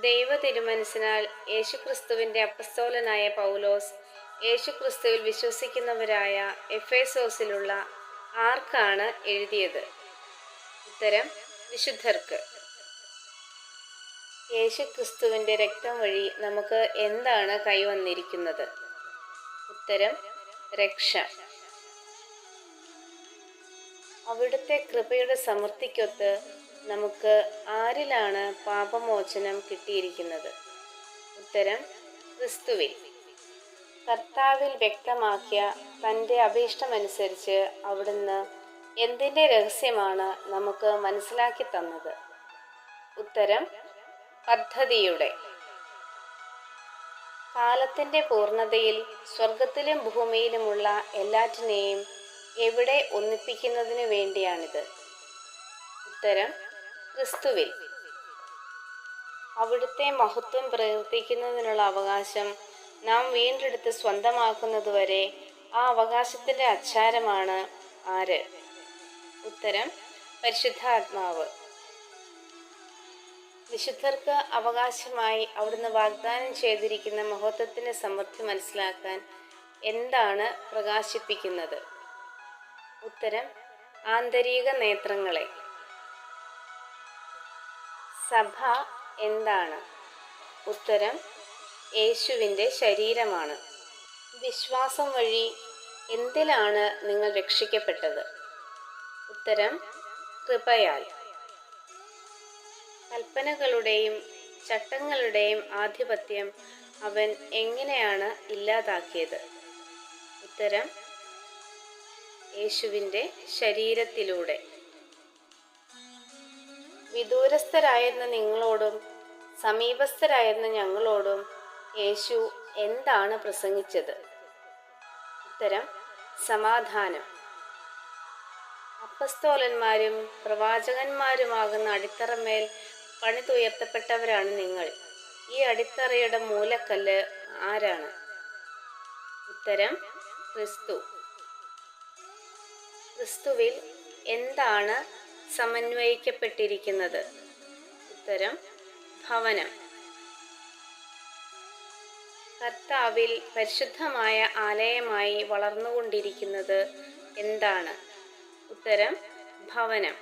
ദൈവ തിരുമനസിനാൽ യേശുക്രിസ്തുവിന്റെ അപ്പസ്തോലനായ പൗലോസ് യേശുക്രിസ്തുവിൽ വിശ്വസിക്കുന്നവരായ എഫേസോസിലുള്ള ആർക്കാണ് എഴുതിയത്? ഉത്തരം വിശുദ്ധർക്ക്. യേശുക്രിസ്തുവിന്റെ രക്തം വഴി നമുക്ക് എന്താണ് കൈവന്നിരിക്കുന്നത്? ഉത്തരം രക്ഷ. അവിടുത്തെ കൃപയുടെ സമൃദ്ധിക്കൊത്ത് നമുക്ക് ആരിലാണ് പാപമോചനം കിട്ടിയിരിക്കുന്നത്? ഉത്തരം ക്രിസ്തുവിൽ. കർത്താവിൽ വ്യക്തമാക്കിയ തന്റെ അഭീഷ്ടമനുസരിച്ച് അവിടുന്ന് എന്തിന്റെ രഹസ്യമാണ് നമുക്ക് മനസ്സിലാക്കി തന്നത്? ഉത്തരം പദ്ധതിയുടെ. കാലത്തിന്റെ പൂർണതയിൽ സ്വർഗത്തിലും ഭൂമിയിലുമുള്ള എല്ലാറ്റിനെയും എവിടെ ഒന്നിപ്പിക്കുന്നതിനു വേണ്ടിയാണിത്? ഉത്തരം ക്രിസ്തുവിൽ. അവിടുത്തെ മഹത്വം പ്രവർത്തിക്കുന്നതിനുള്ള അവകാശം നാം വീണ്ടെടുത്ത് സ്വന്തമാക്കുന്നതുവരെ ആ അവകാശത്തിന്റെ അച്ചാരമാണ് ആര്? ഉത്തരം പരിശുദ്ധാത്മാവ്. വിശുദ്ധർക്ക് അവകാശമായി അവിടുന്ന് വാഗ്ദാനം ചെയ്തിരിക്കുന്ന മഹത്വത്തിന്റെ സമൃദ്ധി മനസ്സിലാക്കാൻ എന്താണ് പ്രകാശിപ്പിക്കുന്നത്? ഉത്തരം ആന്തരിക നേത്രങ്ങളെ. സഭ എന്താണ്? ഉത്തരം യേശുവിന്റെ ശരീരമാണ്. വിശ്വാസം വഴി എന്തിലാണ് നിങ്ങൾ രക്ഷിക്കപ്പെട്ടത്? ഉത്തരം കൃപയാൽ. കൽപ്പനകളുടെയും ചട്ടങ്ങളുടെയും ആധിപത്യം അവൻ എങ്ങനെയാണ് ഇല്ലാതാക്കിയത്? ഉത്തരം യേശുവിന്റെ ശരീരത്തിലൂടെ. വിദൂരസ്ഥരായിരുന്ന നിങ്ങളോടും സമീപസ്ഥരായിരുന്ന ഞങ്ങളോടും യേശു എന്താണ് പ്രസംഗിച്ചത്? ഉത്തരം സമാധാനം. അപ്പസ്തോലന്മാരും പ്രവാചകന്മാരുമാകുന്ന അടിത്തറമേൽ പണിതുയർത്തപ്പെട്ടവരാണ് നിങ്ങൾ. ഈ അടിത്തറയുടെ മൂലക്കല്ല് ആരാണ്? ഉത്തരം ക്രിസ്തു. ക്രിസ്തുവിൽ എന്താണ് സമന്വയിക്കപ്പെട്ടിരിക്കുന്നത്. ഉത്തരം ഭവനം. കർത്താവിൽ പരിശുദ്ധമായ ആലയമായി വളർന്നുകൊണ്ടിരിക്കുന്നത് എന്താണ്? ഉത്തരം ഭവനം.